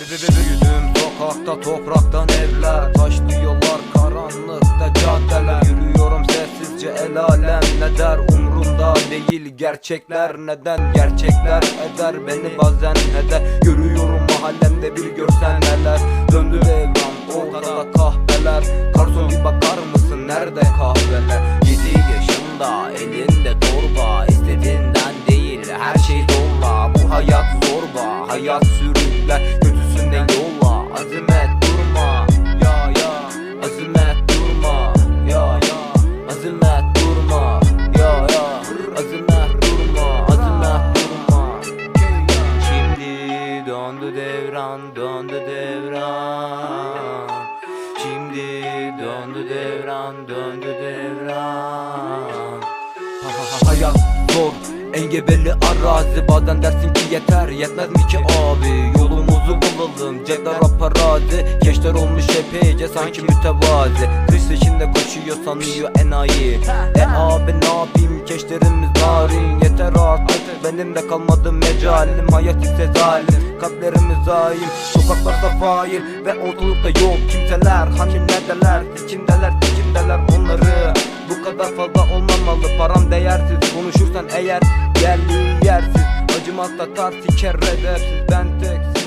Büyüdüm sokakta topraktan evler. Taşlı yollar karanlıkta caddeler. Yürüyorum sessizce el alem ne der? Umrumda değil Gerçekler neden gerçekler eder? Beni bazen heder. Görüyorum mahallemde bir görsen neler? Döndü devran ortada kahveler. Garson bir bakar mısın nerede kahveler? 7 yaşında elinde torba. İstediğinden değil her şey dolla Bu hayat zorba hayat sürükler durma. Ya ya. Azimet durma. Ya ya. Azimet durma. Azimet durma. Şimdi döndü devran döndü devran. Şimdi döndü devran döndü devran. Ha, ha, ha, Hayat zor. Engebeli arazi. Bazen dersin ki yeter yetmez mi ki abi? Yolumuzu bulalım. Cevher paparazzi Keşler olmuş epeyce sanki mütevazi Kış içinde koşuyor sanıyor enayi. E abi ne yapayım keşlerimiz narin. Yeter artık benim de kalmadı mecalim. Hayat ise zalim kalplerimiz zaim. Sokaklarda fail ve ortalıkta yok. Kimseler Hani neredeler? İçindeler içindeler onları. Bu kadar fazla olmamalı param değersiz. Konuşursan eğer yerli yersiz. Acımakla tar siker edepsiz Ben tek